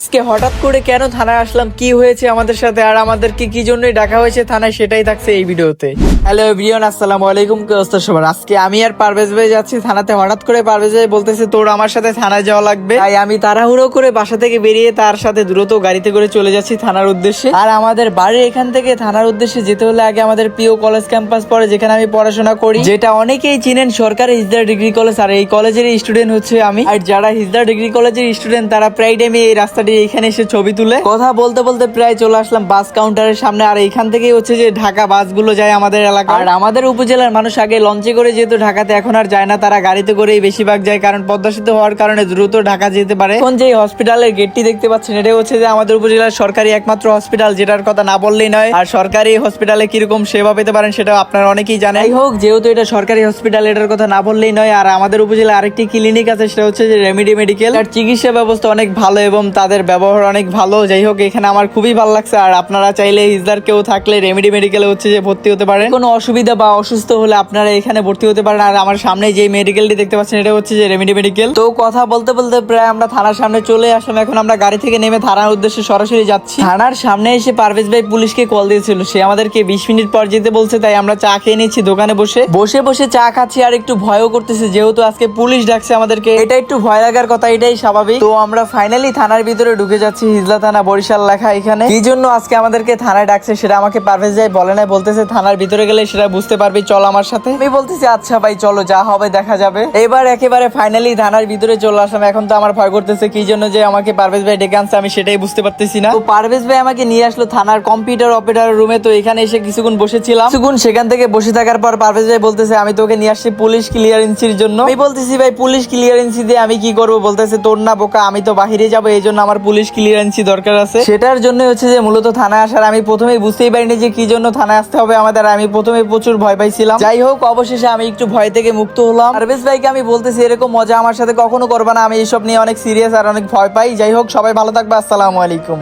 আজকে হঠাৎ করে কেন থানায় আসলাম? কি হয়েছে আমাদের সাথে? আর আমাদেরকে কি জন্যই ডাকা হয়েছে? থানায় সেটাই থাকছে এই ভিডিওতে। হ্যালো এভরিওয়ান, আসসালামু আলাইকুম। সবার? আজকে আমি আর পারভেজ ভাই যাচ্ছি থানাতে। হঠাৎ করে পারভেজ ভাই বলতেছে, তোর আমার সাথে থানায় যাওয়া লাগবে। তাই আমি তাড়াহুড়ো করে বাসা থেকে বেরিয়ে তার সাথে দ্রুত গাড়িতে করে চলে যাচ্ছি থানার উদ্দেশ্যে। আর আমাদের বাড়ির এখান থেকে থানার উদ্দেশ্যে যেতে হলে আগে আমাদের প্রিয় কলেজ ক্যাম্পাস পড়ে, যেখানে আমি পড়াশোনা করি। যেটা অনেকেই চিনেন সরকারি হিজদার ডিগ্রি কলেজ। আর এই কলেজের স্টুডেন্ট হচ্ছে আমি। আর যারা হিজদার ডিগ্রি কলেজের স্টুডেন্ট তারা প্রায় টাইমে এই রাস্তাটি এখানে এসে ছবি তুলে। কথা বলতে বলতে প্রায় চলে আসলাম বাস কাউন্টারের সামনে, আর এইখান থেকেই হচ্ছে যে ঢাকা বাসগুলো যায় আমাদের এলাকা আর আমাদের উপজেলার মানুষ আগে লঞ্চে করে যেহেতু ঢাকাতে এখন আর যায় না, তারা গাড়িতে করেই বেশিরভাগ যায়, কারণ পদ্মা সেতু হওয়ার কারণে দ্রুত ঢাকা যেতে পারে। এখন যে হসপিটালের গেটটি দেখতে পাচ্ছেন এটা হচ্ছে যে আমাদের উপজেলার সরকারি একমাত্র হসপিটাল যেটার কথা না বললেই নয়। আর সরকারি হসপিটালে কীরকম সেবা পেতে পারেন সেটা আপনারা অনেকেই জানেন। যাই হোক, যেহেতু এটা সরকারি হসপিটাল এটার কথা না বললেই নয়। আর আমাদের উপজেলায় আরেকটি ক্লিনিক আছে, সেটা হচ্ছে যে রেমিডি মেডিকেল আর চিকিৎসা ব্যবস্থা অনেক ভালো এবং তাদের ব্যবহার অনেক ভালো। যাই হোক, এখানে আমার খুবই ভালো লাগছে। আর আপনারা চাইলে ইজদার কেউ থাকলে রেমিডি মেডিকেলে হচ্ছে যে ভর্তি হতে পারেন। কোনো অসুবিধা বা অসুস্থ হলে আপনারা এখানে ভর্তি হতে পারেন। আর আমার সামনে যে মেডিকেলটি দেখতে পাচ্ছেন, এটা হচ্ছে যে রেমিডি মেডিকেল। তো কথা বলতে বলতে প্রায় আমরা থানার সামনে চলে আসলাম। এখন আমরা গাড়ি থেকে নেমে থানার উদ্দেশ্যে সরাসরি যাচ্ছি। থানার সামনে এসে পারভেজ ভাই পুলিশকে কল দিয়েছিল। সে আমাদেরকে বিশ মিনিট পর যেতে বলছে, তাই আমরা চা খেয়ে নিচ্ছি দোকানে বসে। বসে বসে চা খাচ্ছি আর একটু ভয়ও করতেছে। যেহেতু আজকে পুলিশ ডাকছে আমাদেরকে, এটা একটু ভয় লাগার কথা, এটাই স্বাভাবিক। তো আমরা ফাইনালি থানার ভিতরে ঢুকে যাচ্ছি, হিজলা থানা, বরিশাল লেখা এখানে। কি জন্য আজকে আমাদেরকে থানায় ডাকছে সেটা আমাকে পারভেজ ভাই বলে নাই, বলতেছে থানার ভিতরে গেলে সেটা বুঝতে পারবি, চল আমার সাথে। আমি বলতেছি আচ্ছা ভাই, চলো, যা হবে, দেখা যাবে। এবার একেবারে ফাইনালি থানার ভিতরে চলে আসলাম, এখন তো আমার ভয় করতেছে, কি জন্য যে আমাকে পারভেজ ভাই ডেকে আনছে, আমি সেটাই বুঝতে পারতেছি না। তো পারভেজ ভাই আমাকে নিয়ে আসলো থানার কম্পিউটার অপারেটর রুমে তো এখানে এসে কিছুক্ষণ বসেছিলাম। কিছুক্ষণ সেখান থেকে বসে থাকার পর পারভেজ ভাই বলতেছে, আমি তোকে নিয়ে আসছি পুলিশ ক্লিয়ারেন্সির জন্য। আমি বলতেছি, ভাই, পুলিশ ক্লিয়ারেন্সি দিয়ে আমি কি করব? বলতেছে, তোর না বোকা, আমি তো বাহিরে যাব, এই জন্য আমার পুলিশ ক্লিয়ারেন্সি দরকার আছে। সেটার জন্য হচ্ছে যে মূলত থানায় আসার আমি প্রথমেই বুঝতেই পারিনি যে কি জন্য থানায় আসতে হবে আমাদের। আমি প্রথমে প্রচুর ভয় পাইছিলাম। যাই হোক, অবশেষে আমি একটু ভয় থেকে মুক্ত হলাম। পারভেজ ভাইকে আমি বলতেছি, এরকম মজা আমার সাথে কখনো করবা না। আমি এইসব নিয়ে অনেক সিরিয়াস আর অনেক ভয় পাই। যাই হোক, সবাই ভালো থাকবে। আসসালামু আলাইকুম।